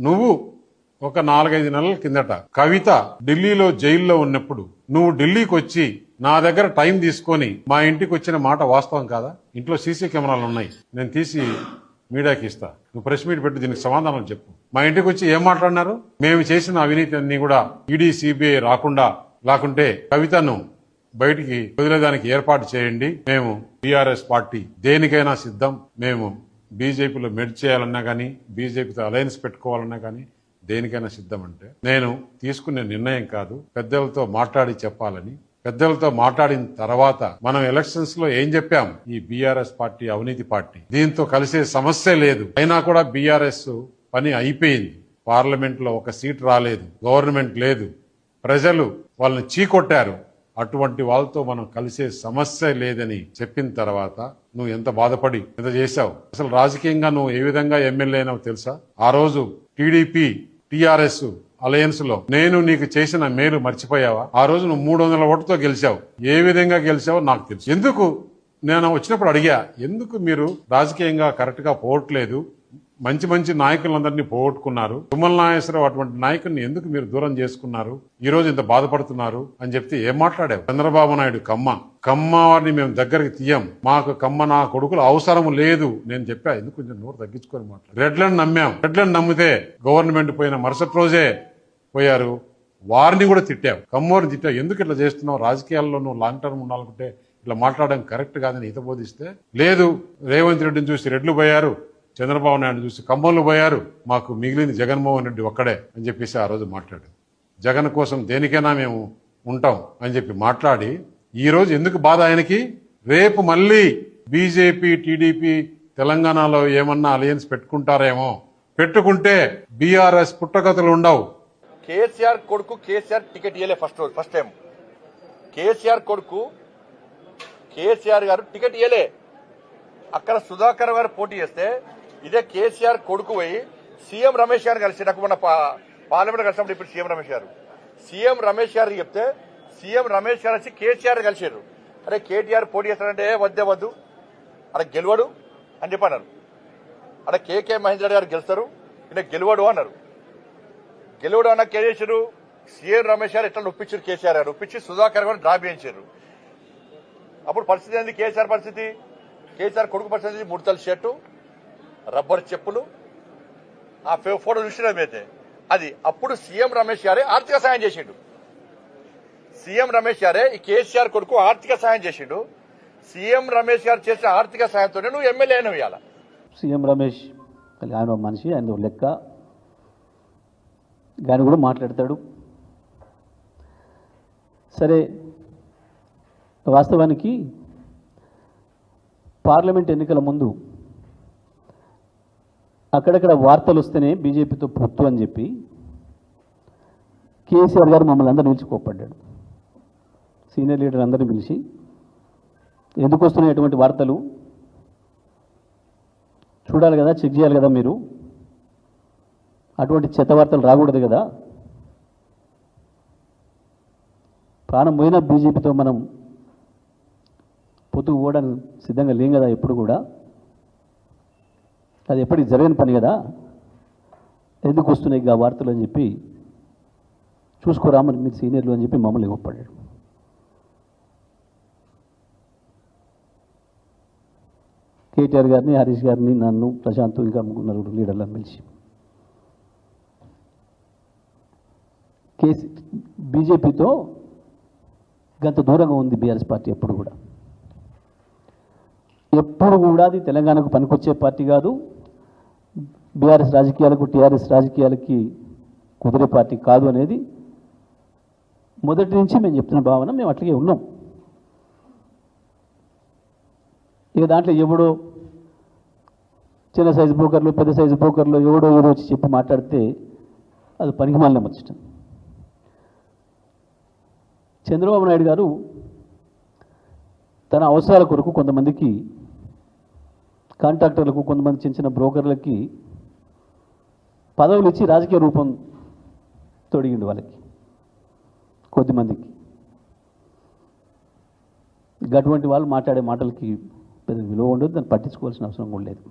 నువ్వు ఒక నాలుగైదు నెలల కిందట కవిత ఢిల్లీలో జైల్లో ఉన్నప్పుడు నువ్వు ఢిల్లీకి వచ్చి నా దగ్గర టైం తీసుకొని మా ఇంటికి వచ్చిన మాట వాస్తవం కాదా? ఇంట్లో సీసీ కెమెరాలు ఉన్నాయి. నేను తీసి మీడియాకి ఇస్తా. నువ్వు ప్రెస్ మీట్ పెట్టి దీనికి సమాధానం చెప్పు. మా ఇంటికి వచ్చి ఏం మాట్లాడినారు? మేము చేసిన అవినీతి అన్ని కూడా ఈడీ సిబిఐ రాకుండా లేకుంటే కవితను బయటికి వదిలేదానికి ఏర్పాటు చేయండి. మేము టిఆర్ఎస్ పార్టీ దేనికైనా సిద్ధం. మేము బీజేపీలో మెడ్ చేయాలన్నా కానీ బీజేపీతో అలయన్స్ పెట్టుకోవాలన్నా కానీ దేనికైనా సిద్ధం అంటే నేను తీసుకునే నిర్ణయం కాదు పెద్దలతో మాట్లాడి చెప్పాలని. పెద్దలతో మాట్లాడిన తర్వాత మనం ఎలక్షన్స్లో ఏం చెప్పాం? ఈ బీఆర్ఎస్ పార్టీ అవినీతి పార్టీ. దీంతో కలిసే సమస్య లేదు. అయినా కూడా బీఆర్ఎస్ పని అయిపోయింది. పార్లమెంట్లో ఒక సీట్ రాలేదు. గవర్నమెంట్ లేదు. ప్రజలు వాళ్ళని చీకొట్టారు. అటువంటి వాళ్ళతో మనం కలిసే సమస్య లేదని చెప్పిన తర్వాత నువ్వు ఎంత బాధపడి ఎంత చేశావు? అసలు రాజకీయంగా నువ్వు ఏ విధంగా ఎమ్మెల్యే అయినావు తెలుసా? ఆ రోజు టీడీపీ టిఆర్ఎస్ అలయన్స్లో నేను నీకు చేసిన మేలు మర్చిపోయావా? ఆ రోజు నువ్వు మూడు వందల ఓటుతో గెలిచావు. ఏ విధంగా గెలిచావో నాకు తెలుసు. ఎందుకు? నేను వచ్చినప్పుడు అడిగా ఎందుకు మీరు రాజకీయంగా కరెక్ట్గా పోవట్లేదు? మంచి మంచి నాయకులందరినీ పోగొట్టుకున్నారు. తుమ్మల నాగేశ్వరరావు అటువంటి నాయకుల్ని ఎందుకు మీరు దూరం చేసుకున్నారు? ఈ రోజు ఇంత బాధపడుతున్నారు అని చెప్తే ఏం మాట్లాడావు? చంద్రబాబు నాయుడు కమ్మ. కమ్మ వారిని మేము దగ్గరికి తీయం. మాకు కమ్మ నా కొడుకులు అవసరం లేదు. నేను చెప్పా ఎందుకు కొంచెం నోరు తగ్గించుకొని మాట్లాడు. రెడ్లను నమ్మాం. రెడ్లను నమ్మితే గవర్నమెంట్ పోయిన మరుసటి రోజే పోయారు. వారిని కూడా తిట్టావు కమ్మోరిని తిట్టావు ఎందుకు ఇట్లా చేస్తున్నావు? రాజకీయాల్లో నువ్వు లాంగ్ టర్మ్ ఉండాలనుకుంటే ఇట్లా మాట్లాడడం కరెక్ట్ కాదని హితబోధిస్తే లేదు. రేవంత్ రెడ్డిని చూసి రెడ్లు పోయారు. చంద్రబాబు నాయుడు చూసి కమ్మోళ్ళు పోయారు మాకు మిగిలింది జగన్మోహన్ రెడ్డి ఒక్కడే అని చెప్పేసి ఆ రోజు మాట్లాడు జగన్ కోసం దేనికైనా మేము ఉంటాం అని చెప్పి మాట్లాడి ఈ రోజు ఎందుకు బాధ ఆయనకి? రేపు మళ్ళీ బీజేపీ టీడీపీ తెలంగాణలో ఏమన్నా అలయన్స్ పెట్టుకుంటారేమో. పెట్టుకుంటే బీఆర్ఎస్ పుట్టగతలు ఉండవు. కేసీఆర్ కొడుకు కేసీఆర్ టికెట్ ఇవ్వలే ఫస్ట్ రోజు ఫస్ట్ టైం కేసీఆర్ కొడుకు కేసీఆర్ గారు టికెట్ ఇవ్వలే అక్కడ సుధాకర్ గారు పోటీ చేస్తే ఇదే కేసీఆర్ కొడుకు పోయి సీఎం రమేష్ గారు కలిసి నాకు మొన్న పార్లమెంట్ కలిసినప్పుడు ఇప్పుడు సీఎం రమేష్ గారు. సీఎం రమేష్ గారు చెప్తే సీఎం రమేష్ గారు వచ్చి కేసీఆర్ కలిసారు అరే కేటీఆర్ పోటీ చేస్తారంటే వద్దే వద్దు. అక్కడ గెలవడు అని చెప్పన్నారు అరే అక్కడ కేకే మహేంద్ర గారు గెలుస్తారు. ఈయన గెలవడు అన్నారు. గెలువడు అన్న కేసీఆర్ సీఎం రమేష్ గారు ఎట్లా ఒప్పించారు కేసీఆర్ గారు? ఒప్పించి సుధాకర్ గారు డ్రా చేయించారు అప్పుడు పరిస్థితి ఏంది? కేసీఆర్ పరిస్థితి? కేసీఆర్ కొడుకు పరిస్థితి ముడతల షర్టు. రబ్బర్ చెప్పులు. ఆ ఫోటో చూసిన అయితే. అది అప్పుడు సీఎం రమేష్ గారే ఆర్థిక సాయం చేసిండు. సీఎం రమేష్ గారే ఈ కేసీఆర్ కొడుకు ఆర్థిక సాయం చేసిండు. సీఎం రమేష్ గారు చేసిన ఆర్థిక సాయంతోనే నువ్వు ఎమ్మెల్యే అయినవు ఇవాళ సీఎం రమేష్ ఆయన ఒక మనిషి ఆయన లెక్క. గాని కూడా మాట్లాడతాడు. సరే వాస్తవానికి పార్లమెంట్ ఎన్నికల ముందు అక్కడక్కడ వార్తలు వస్తేనే బీజేపీతో పొత్తు అని చెప్పి కేసీఆర్ గారు మమ్మల్ని అందరూ పిలిచి కోప్పడ్డాడు. సీనియర్ లీడర్ అందరిని పిలిచి ఎందుకు వస్తున్నాయి అటువంటి వార్తలు? చూడాలి కదా చెక్ చేయాలి కదా మీరు? అటువంటి చెత్త వార్తలు రాకూడదు కదా? ప్రాణం పోయిన బీజేపీతో మనం పొత్తు పోవడానికి సిద్ధంగా లేం కదా ఎప్పుడు కూడా? అది ఎప్పటికి జరగని పని కదా? ఎందుకు వస్తున్నాయి ఆ వార్తలు అని చెప్పి చూసుకోరామని మీ సీనియర్లు అని చెప్పి మమ్మల్ని ఇవ్వపడ్డాడు కేటీఆర్ గారిని హరీష్ గారిని నన్ను ప్రశాంత్ ఇంకా నలుగురు లీడర్లను పిలిచి. కేసీ బీజేపీతో గంత దూరంగా ఉంది బీఆర్ఎస్ పార్టీ ఎప్పుడు కూడా. ఎప్పుడు కూడా అది తెలంగాణకు పనికొచ్చే పార్టీ కాదు. బీఆర్ఎస్ రాజకీయాలకు టీఆర్ఎస్ రాజకీయాలకి కుదిరే పార్టీ కాదు అనేది మొదటి నుంచి మేము చెప్తున్న భావన. మేము అట్లాగే ఉన్నాం. ఇక దాంట్లో ఎవడో చిన్న సైజు బ్రోకర్లు పెద్ద సైజు బ్రోకర్లు ఎవడో ఎవడో వచ్చి చెప్పి మాట్లాడితే అది పనికి మాలిన ముచ్చటం. చంద్రబాబు నాయుడు గారు తన అవసరాల కొరకు కొంతమందికి కాంట్రాక్టర్లకు కొంతమంది చిన్న చిన్న బ్రోకర్లకి పదవులు ఇచ్చి రాజకీయ రూపం తొడిగిండు వాళ్ళకి కొద్దిమందికి అటువంటి వాళ్ళు మాట్లాడే మాటలకి పెద్ద విలువ ఉండదు దాన్ని పట్టించుకోవాల్సిన అవసరం కూడా లేదు.